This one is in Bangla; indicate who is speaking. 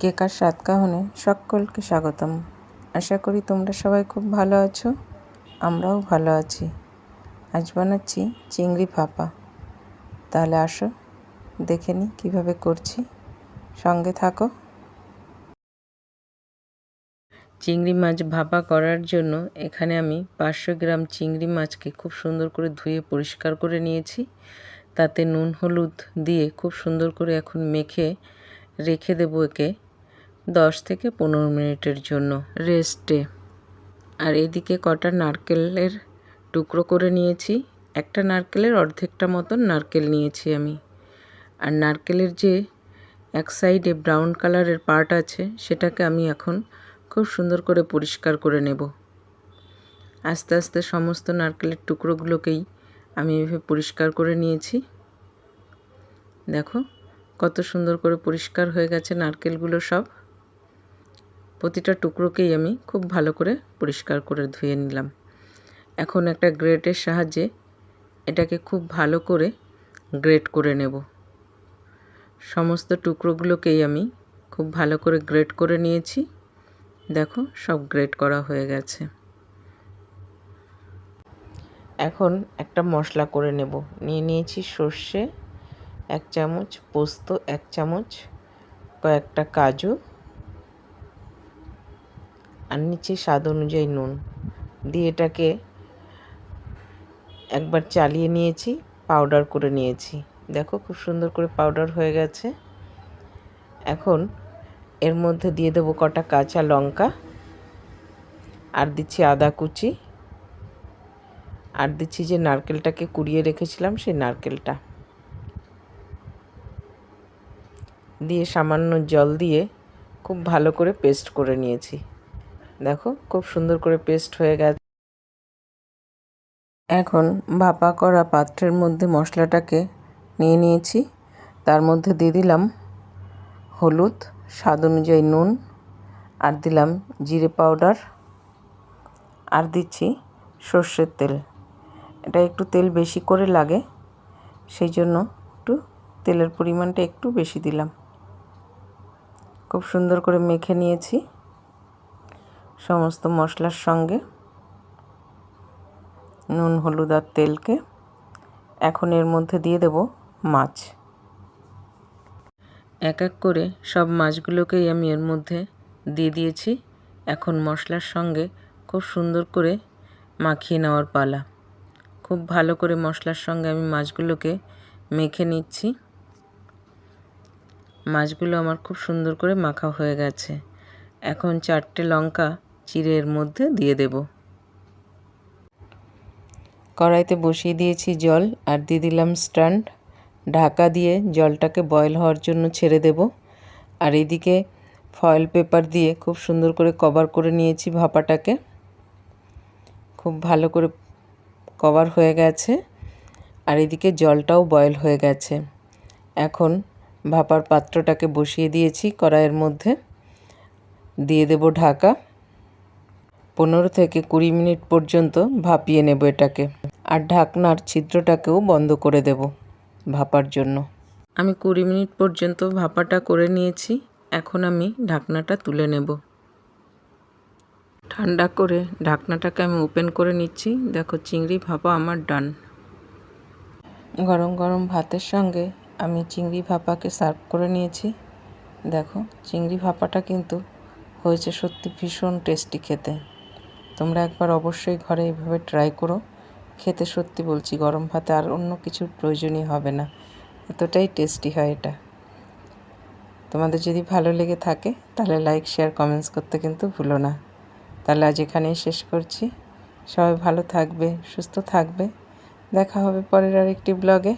Speaker 1: কেকার স্বাদ কাহনে সকলকে স্বাগতম। আশা করি তোমরা সবাই খুব ভালো আছো, আমরাও ভালো আছি। আজ বানাচ্ছি চিংড়ি ভাপা। তাহলে আসো, দেখে নিই কীভাবে করছি। সঙ্গে থাকো। চিংড়ি মাছ ভাপা করার জন্য এখানে আমি পাঁচশো গ্রাম চিংড়ি মাছকে খুব সুন্দর করে ধুয়ে পরিষ্কার করে নিয়েছি। তাতে নুন, হলুদ দিয়ে খুব সুন্দর করে এখন মেখে রেখে দেবো একে। দশ থেকে পনেরো মিনিটের জন্য রেস্টে আর এদিকে কটা নারকেলের টুকরো করে নিয়েছি। একটা নারকেলের অর্ধেকটা মতন নারকেল নিয়েছি আমি। আর নারকেলের যে এক সাইডে ব্রাউন কালারের পার্ট আছে, সেটাকে আমি এখন খুব সুন্দর করে পরিষ্কার করে নেব। আস্তে আস্তে সমস্ত নারকেলের টুকরোগুলোকেই আমি এভাবে পরিষ্কার করে নিয়েছি। দেখো কত সুন্দর করে পরিষ্কার হয়ে গেছে নারকেলগুলো সব। প্রতিটা টুকরোকেই আমি খুব ভালো করে পরিষ্কার করে ধুয়ে নিলাম। এখন একটা গ্রেটের সাহায্যে এটাকে খুব ভালো করে গ্রেট করে নেব। সমস্ত টুকরোগুলোকেই আমি খুব ভালো করে গ্রেট করে নিয়েছি। দেখো, সব গ্রেট করা হয়ে গেছে। এখন একটা মশলা করে নেব। নিয়ে নিয়েছি সর্ষে, এক চামচ পোস্ত, এক চামচ কয়েকটা কাজু আর নিচে স্বাদ অনুযায়ী নুন। দিয়ে এটাকে একবার চালিয়ে নিয়েছি পাউডার করে নিয়েছি। দেখো খুব সুন্দর করে পাউডার হয়ে গেছে। এখন এর মধ্যে দিয়ে দেবো কটা কাঁচা লঙ্কা। আর দিচ্ছি আদা কুচি। আর দিচ্ছি যে নারকেলটাকে কুড়িয়ে রেখেছিলাম, সেই নারকেলটা। দিয়ে সামান্য জল দিয়ে খুব ভালো করে পেস্ট করে নিয়েছি। দেখো, খুব সুন্দর করে পেস্ট হয়ে গেছে। এখন ভাপা করা পাত্রের মধ্যে মশলাটাকে নিয়ে নিয়েছি। তার মধ্যে দিয়ে দিলাম হলুদ, স্বাদ অনুযায়ী নুন, আর দিলাম জিরে পাউডার, আর দিচ্ছি সর্ষের তেল। এটা একটু তেল বেশি করে লাগে, সেই জন্য একটু তেলের পরিমাণটা একটু বেশি দিলাম। খুব সুন্দর করে মেখে নিয়েছি। সমস্ত মশলার সঙ্গে নুন, হলুদ আর তেলকে এখন এর মধ্যে দিয়ে দেব মাছ। এক এক করে সব মাছগুলোকেই আমি এর মধ্যে দিয়ে দিয়েছি। এখন মশলার সঙ্গে খুব সুন্দর করে মাখিয়ে নেওয়ার পালা। খুব ভালো করে মশলার সঙ্গে আমি মাছগুলোকে মেখে নিচ্ছি। মাছগুলো আমার খুব সুন্দর করে মাখা হয়ে গেছে। এখন চারটে লঙ্কা চিড়ে এর মধ্যে দিয়ে দেব। কড়াইতে বসিয়ে দিয়েছি জল আর দিয়ে দিলাম স্ট্যান্ড ঢাকা দিয়ে জলটাকে বয়েল হওয়ার জন্য ছেড়ে দেব। আর এদিকে ফয়েল পেপার দিয়ে খুব সুন্দর করে কভার করে নিয়েছি ভাপাটাকে। খুব ভালো করে কভার হয়ে গেছে। আর এদিকে জলটাও বয়েল হয়ে গেছে। এখন ভাপার পাত্রটাকে বসিয়ে দিয়েছি কড়াইয়ের মধ্যে। দিয়ে দেব ঢাকা। পনেরো থেকে কুড়ি মিনিট পর্যন্ত ভাপিয়ে নেব এটাকে। আর ঢাকনার ছিদ্রটাকেও বন্ধ করে দেব ভাপার জন্য। আমি কুড়ি মিনিট পর্যন্ত ভাপাটা করে নিয়েছি, এখন আমি ঢাকনাটা তুলে নেব। ঠান্ডা করে ঢাকনাটাকে আমি ওপেন করে নিচ্ছি। দেখো, চিংড়ি ভাপা আমার ডান। গরম গরম ভাতের সঙ্গে আমি চিংড়ি ভাপাকে সার্ভ করে নিয়েছি। দেখো, চিংড়ি ভাপাটা কিন্তু হয়েছে সত্যি ভীষণ টেস্টি খেতে। তোমরা একবার অবশ্যই ঘরে এভাবে ট্রাই করো। খেতে সত্যি বলছি, গরম ভাতে আর অন্য কিছুর প্রয়োজনই হবে না। এতটাই টেস্টি হয় এটা। তোমাদের যদি ভালো লেগে থাকে, তাহলে লাইক শেয়ার কমেন্টস করতে কিন্তু ভুলো না। তাহলে আজ এখানেই শেষ করছি। সবাই ভালো থাকবে, সুস্থ থাকবে। দেখা হবে পরের আর একটি ব্লগে